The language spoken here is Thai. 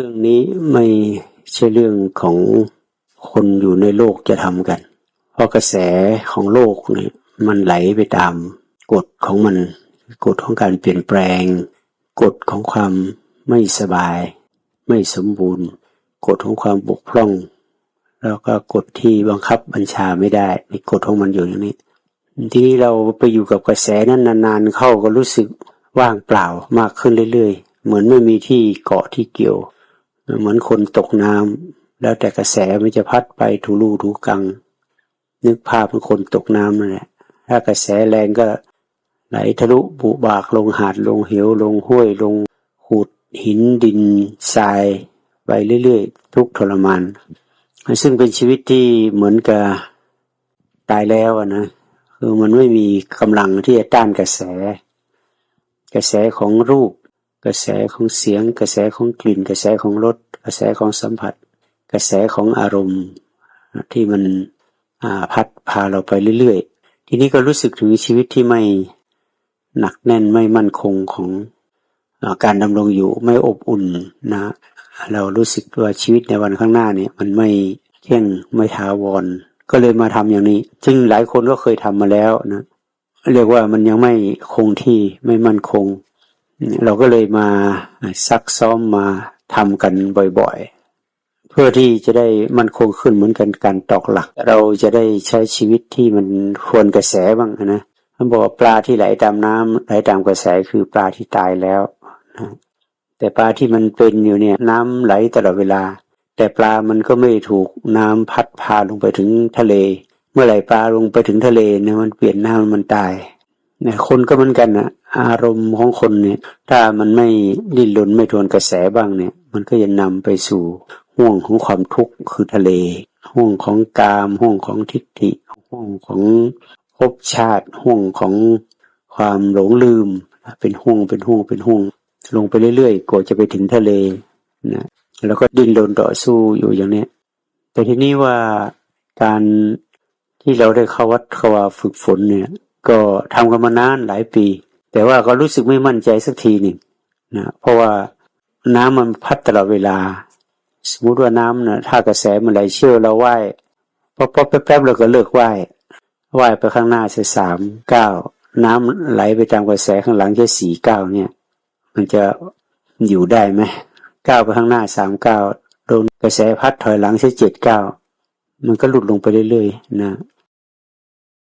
รื่องนี้ไม่ใช่เรื่องของคนอยู่ในโลกจะทำกัน เพราะกระแสของโลกเนี่ยมันไหลไปตามกฎของมัน กฎของการเปลี่ยนแปลง กฎของความไม่สบาย ไม่สมบูรณ์ กฎของความบกพร่อง แล้วก็กฎที่บังคับบัญชาไม่ได้มีกฎของมันอยู่อย่างนี้ ทีนี้เราไปอยู่กับกระแสนั้นนานๆเข้าก็รู้สึกว่างเปล่ามากขึ้นเรื่อยๆ เหมือนไม่มีที่เกาะที่เกี่ยว เหมือนคนตกน้ำแล้วแต่กระแสมันจะพัดไปถูลู่ถูกัง นึกภาพเป็นคนตกน้ำนั่นแหละถ้ากระแสแรงก็ไหลทะลุบุบากลงหาดลงเหวลงห้วยลงหูดหินดินทรายไปเรื่อยๆ ทุกทรมาน ซึ่งเป็นชีวิตที่เหมือนกับตายแล้วนะคือมันไม่มีกำลังที่จะต้านกระแส กระแสของรูป กระแสของเสียง กระแสของกลิ่น กระแสของรสกระแสของสัมผัส กระแสของอารมณ์ที่มันพัดพาเราไปเรื่อยๆ ทีนี้ก็รู้สึกถึงชีวิตที่ไม่หนักแน่นไม่มั่นคงของอการดำรงอยู่ไม่อบอุ่นนะเรารู้สึกว่าชีวิตในวันข้างหน้าเนี่ย มันไม่เที่ยงไม่ถาวร ก็เลยมาทำอย่างนี้ ซึ่งหลายคนก็เคยทำมาแล้วนะเรียกว่ามันยังไม่คงที่ไม่มั่นคง เราก็เลยมาซักซ้อมมาทำกันบ่อยๆ เพื่อที่จะได้มันคงขึ้นเหมือนกันการตอกหลัก เราจะได้ใช้ชีวิตที่มันควรกระแสบ้างนะท่านบอกปลาที่ไหลตามน้ำไหลตามกระแสคือปลาที่ตายแล้วนะแต่ปลาที่มันเป็นอยู่เนี่ยน้ำไหลตลอดเวลา แต่ปลามันก็ไม่ถูกน้ำพัดพาลงไปถึงทะเล เมื่อไหร่ปลาลงไปถึงทะเลเนี่ยมันเปลี่ยนน้ำมันตาย นี่ยคนก็เหมือนกันนะอารมณ์ของคนเนี่ยถ้ามันไม่ดิ้นรนไม่ทวนกระแสบ้างเนี่ย มันก็จะนำไปสู่ห่วงของความทุกข์คือทะเล ห่วงของกามห่วงของทิฏฐิห่วงของภพชาติห่วงของความหลงลืม เป็นห่วงเป็นห่วงเป็นห่วง ลงไปเรื่อยๆกว่าจะไปถึงทะเลนะแล้วก็ดิ้นรนต่อสู้อยู่อย่างเนี้ยแต่ทีนี้ว่าการที่เราได้เข้าวัดเข้าวาฝึกฝนเนี่ย ก็ทำกันมานานหลายปี แต่ว่าก็รู้สึกไม่มั่นใจสักทีหนึ่งนะเพราะว่าน้ำมันพัดตลอดเวลา สมมติว่าน้ำนะถ้ากระแสมันไหลเชี่ยวเราว่ายพอแป๊บๆเราก็เลิกว่ายว่ายไปข้างหน้าแค่สามเก้าน้ำไหลไปตามกระแสข้างหลังแค่สี่เก้าเนี่ย มันจะอยู่ได้ไหมก้าวไปข้างหน้าสามเก้าโดนกระแสพัดถอยหลังแค่เจ็ดเก้ามันก็หลุดลงไปเรื่อยๆนะ